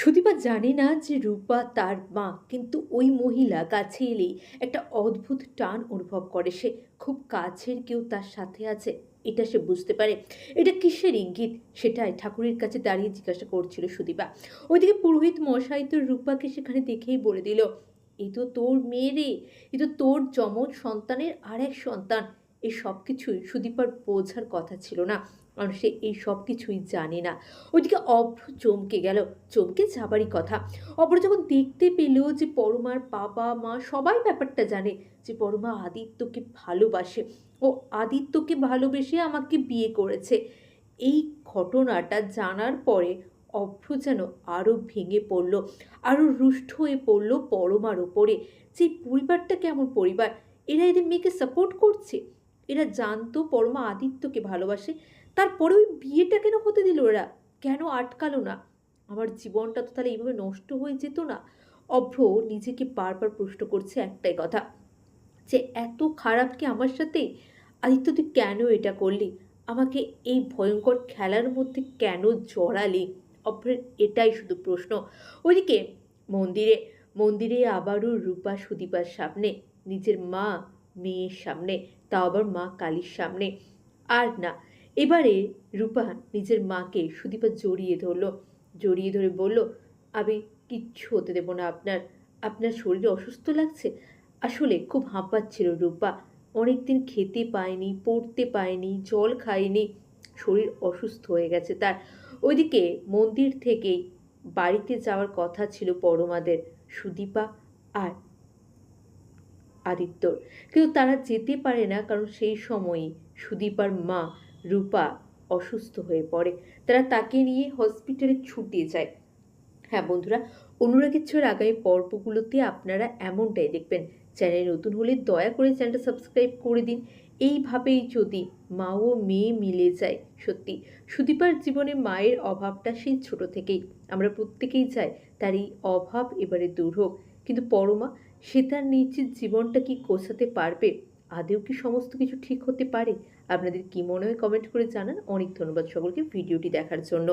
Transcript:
সুদীপা জানে না যে রূপা তার মা, কিন্তু ওই মহিলা কাছে এলেই একটা অদ্ভুত টান অনুভব করে। সে খুব কাছের কেউ তার সাথে আছে, এটা সে বুঝতে পারে। এটা কিসের ইঙ্গিত? সেটাই ঠাকুরের কাছে দাঁড়িয়ে জিজ্ঞাসা করছিল সুদীপা। ওইদিকে পুরোহিত মশাই তো রূপাকে সেখানে দেখেই বলে দিল, এ তো তোর মেয়ে রে, এ তো তোর যমজ সন্তানের আর এক সন্তান। এই সব কিছুই সুদীপার বোঝার কথা ছিল না। কারণ সে এই সব কিছুই জানে না। ওইদিকে অভ্র চমকে গেল। চমকে যাবারই কথা। অভ্র যখন দেখতে পেল যে পরমার বাবা মা সবাই ব্যাপারটা জানে যে পরমা আদিত্যকে ভালোবাসে। ও আদিত্যকে ভালোবেসে আমাকে বিয়ে করেছে। এই ঘটনাটা জানার পরে অভ্র যেন আরও ভেঙে পড়ল আরও রুষ্ট হয়ে পড়ল পরমার ওপরে। যে পরিবারটা কেমন পরিবার? এরা এদের মেয়েকে সাপোর্ট করছে? এরা জানতো পরমা আদিত্যকে ভালোবাসে। তারপরে ওই বিয়েটা কেন হতে দিল ওরা কেন আটকালো না? আমার জীবনটা তো তাহলে এইভাবে নষ্ট হয়ে যেত না? অভ্র নিজেকে বারবার প্রশ্ন করছে একটাই কথা, যে এত খারাপ কি আমার সাথে? আদিত্য, তুই কেন এটা করলি? আমাকে এই ভয়ঙ্কর খেলার মধ্যে কেন জড়ালি? অভ্রের এটাই শুধু প্রশ্ন। ওইদিকে মন্দিরে মন্দিরে আবারও রূপা সুদীপার সামনে, নিজের মা মেয়ের সামনে, তাও আবার মা কালীর সামনে। আর না, এবারে রূপা নিজের মাকে সুদীপা জড়িয়ে ধরলো। জড়িয়ে ধরে বলল, আমি কিচ্ছু হতে দেবো না আপনার। আপনার শরীরে অসুস্থ লাগছে? আসলে খুব হাঁপাচ্ছিল রূপা। অনেকদিন খেতে পায়নি, পড়তে পায়নি, জল খায়নি। শরীর অসুস্থ হয়ে গেছে তার। ওইদিকে মন্দির থেকেই বাড়িতে যাওয়ার কথা ছিল পরমাদের, সুদীপা আর আদিত্যর। কিন্তু তারা যেতে পারে না, কারণ সেই সময়ে সুদীপার মা রূপা অসুস্থ হয়ে পড়ে। তারা তাকে নিয়ে হসপিটালে ছুটে যায়। হ্যাঁ বন্ধুরা অনুরাগের ছোঁয়ার আগামী পর্বগুলোতে আপনারা এমনটাই দেখবেন। চ্যানেল নতুন হলে দয়া করে চ্যানেলটা সাবস্ক্রাইব করে দিন। এইভাবেই যদি মা ও মেয়ে মিলে যায়, সত্যি। সুদীপার জীবনে মায়ের অভাবটা সেই ছোট থেকেই। আমরা প্রত্যেকেই চাই তার এই অভাব এবারে দূর হোক। কিন্তু পরমা সে তার নিশ্চিত জীবনটা কি গোছাতে পারবে? আদেও কি সমস্ত কিছু ঠিক হতে পারে? আপনাদের কি মনে হয় কমেন্ট করে জানান। অনেক ধন্যবাদ সকলকে ভিডিওটি দেখার জন্য।